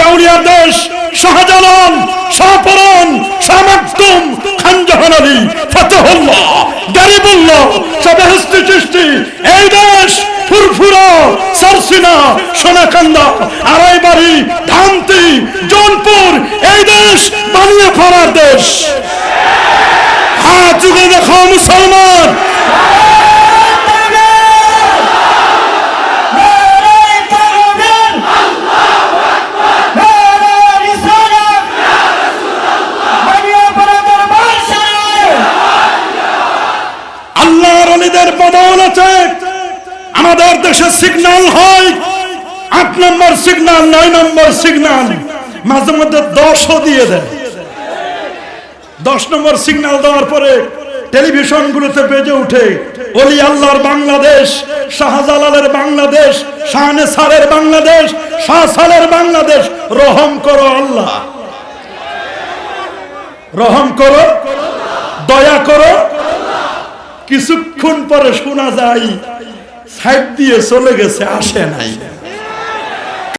আউলিয়া উলিয়ার দেশ, শাহজালাল শাহপরান শাহমাকতুম খানজাহান আলী, ফতেহুল্লাহ, গরিবুল্লাহ চিস্তি এই দেশ, ফুরফুরা, সারসিনা, সোনাকান্দা, আড়াইবাড়ি, ধান্তি, জৌনপুর, এই দেশ বানিয়ে ফেলার দেশ। হাত যুগে দেখো মুসলমান। আল্লাহর অলিদের বদৌলতে আমাদের দেশে সিগন্যাল হয়। আট নম্বর সিগন্যাল নয় নম্বর সিগন্যাল মাঝে মধ্যে দশও দিয়ে দেয়। দশ নম্বর সিগন্যাল দেওয়ার পরে টেলিভিশন গুলোতে বেজে উঠে অলি আল্লাহর বাংলাদেশ, শাহজালালের বাংলাদেশ, শাহনে সারের বাংলাদেশ, শাহ সালের বাংলাদেশ। রহম করো আল্লাহ। রহম করো, দয়া করো কিছুক্ষণ পরে শোনা যায় সাইড দিয়ে চলে গেছে আসে নাই।